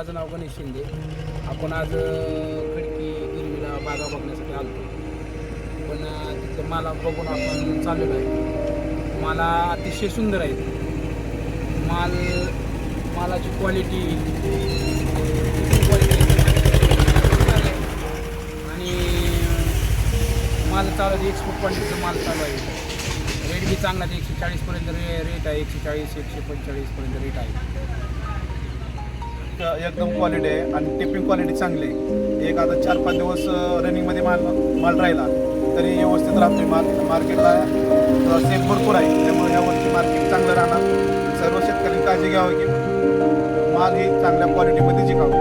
माझं नाव गणेश शिंदे. आपण आज खडकी गिरवीला बागा बघण्यासाठी आलो पण तिथं मला बघून आपण चाललेलो आहे. मला अतिशय सुंदर आहे. माल मालाची क्वालिटी आणि माल चालू आहे एक्सपोर्ट क्वालिटीचा माल चालू आहे. रेट बी चांगला आहे एकशे चाळीसपर्यंत रे रेट आहे एकशे चाळीस एकशे पंचेचाळीसपर्यंत रेट आहे. एकदम क्वालिटी आहे आणि टिपिंग क्वालिटी चांगली आहे. एक आता चार पाच दिवस रनिंगमध्ये माल माल राहिला तरी व्यवस्थित राहतोय माल. मार्केटला सेल भरपूर आहे. त्यामुळे यावर्षी मार्केट चांगलं राहणार. सर्व शेतकऱ्यांनी काळजी घ्यावी की माल हे चांगल्या क्वालिटीमध्ये जिकावं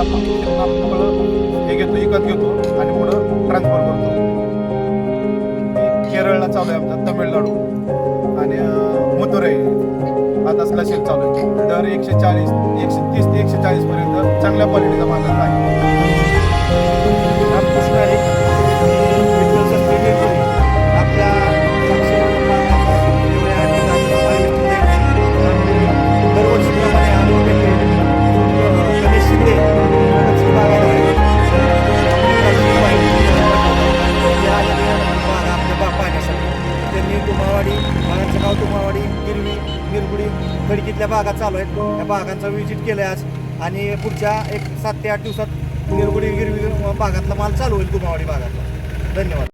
आपण फळं हे घेतो विकत घेतो आणि पुढं ट्रान्सफर करतो. केरळला चालू आहे आमचा तमिळनाडू आणि मदुरई आता असला चालू आहे. दर एकशे चाळीस एकशे तीस ते एकशे चाळीसपर्यंत चांगल्या क्वालिटीचा माल आहे. तुमावाडी गिरवी निरगुडी खडकीतल्या भागात चालू आहेत. त्या भागांचा व्हिजिट केलं आज. आणि पुढच्या एक सात ते आठ दिवसात निरगुडी गिरवी भागातला माल चालू होईल तुमावाडी भागातला. धन्यवाद.